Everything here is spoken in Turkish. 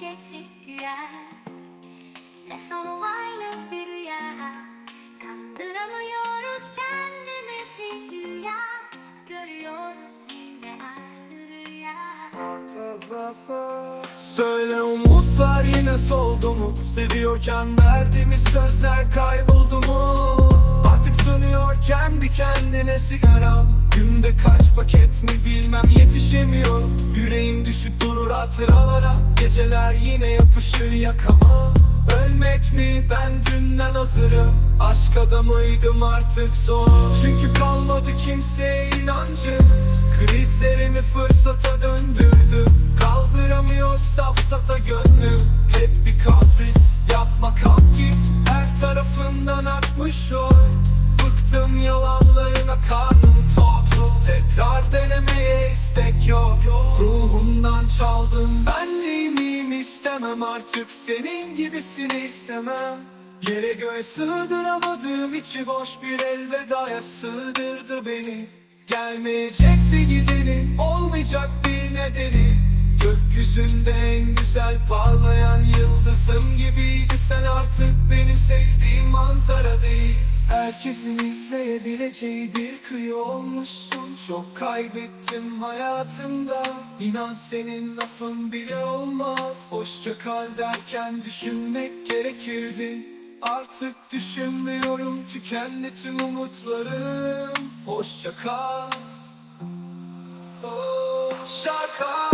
gelecektik güya. Ne sonu aynı bir rüya. Kandıramıyoruz kendimizi güya. Görüyoruz rüya. Söyle umutlar yine soldu mu? Seviyorken verdiğimiz sözler kayboldu mu? Artık sönüyor kendi kendine sigaram Günde kaç paket mi bilmem yetişemiyor. Yüreğim düşüp hatıralara Geceler yine yapışır yakama. Ölmek mi? Ben dünden hazırım. Aşk adamıydım artık zor. Çünkü kalmadı kimseye inancı. Krizlerimi fırsata döndürdüm. Kaldıramıyor safsata gönlüm. Hep bir kapris Yapma kalk git. Her tarafından akmış o istemem artık Senin gibisini istemem. Yere göğe sığdıramadığım içi boş bir elvedaya sığdırdı beni. Gelmeyecek bir gideri olmayacak bir nedeni. Gökyüzünde en güzel parlayan yıldızım gibiydi. Sen artık benim sevdiğim manzara değil. Herkesin izleyebileceği bir kıyı olmuşsun. Çok kaybettim hayatımda. İnan senin lafın bile olmaz Hoşça kal derken düşünmek gerekirdi. Artık düşünmüyorum tükendi tüm umutlarım. Hoşça kal. Oh, Şarkı